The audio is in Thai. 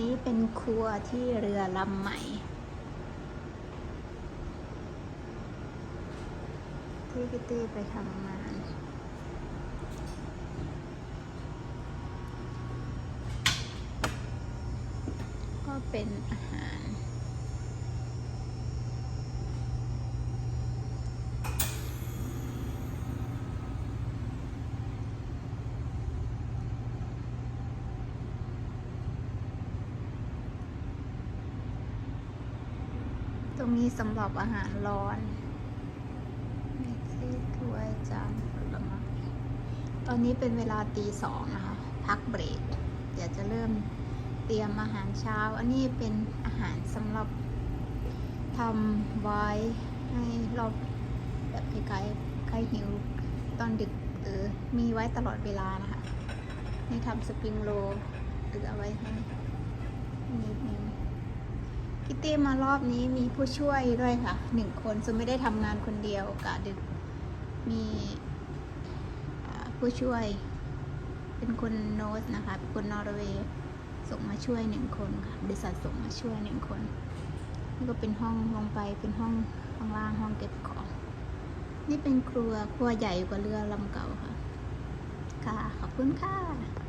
นี้เป็นครัวที่เรือลำใหม่ ที่พี่ตี้ไปทำงานก็เป็นอาหาร ตรงนี้สำหรับอาหารร้อน มีที่ถ้วยจานผลไม้ตอนนี้เป็นเวลาตีสองนะคะ พักเบรก เดี๋ยวจะเริ่มเตรียมอาหารเช้า อันนี้เป็นอาหารสำหรับทำไว้ให้เราแบบใคล้ายๆใครหิวตอนดึกเออมีไว้ตลอดเวลานะคะ นี่ทำสปริงโรลเหลือไว้ให้นิดนึง คิตตี้มารอบนี้มีผู้ช่วยด้วยค่ะหนึ่งคนซึ่งไม่ได้ทำงานคนเดียวกะดึกมีผู้ช่วย เป็นคนโนสนะคะเป็นคนนอร์เวย์ส่งมาช่วยหนึ่งคนค่ะบริษัทส่งมาช่วยหนึ่งคนนี่ก็เป็นห้องลงไปเป็นห้องข้างล่างห้องเก็บของ นี่เป็นครัวครัวใหญ่กว่าเรือลำเก่าค่ะ ค่ะขอบคุณค่ะ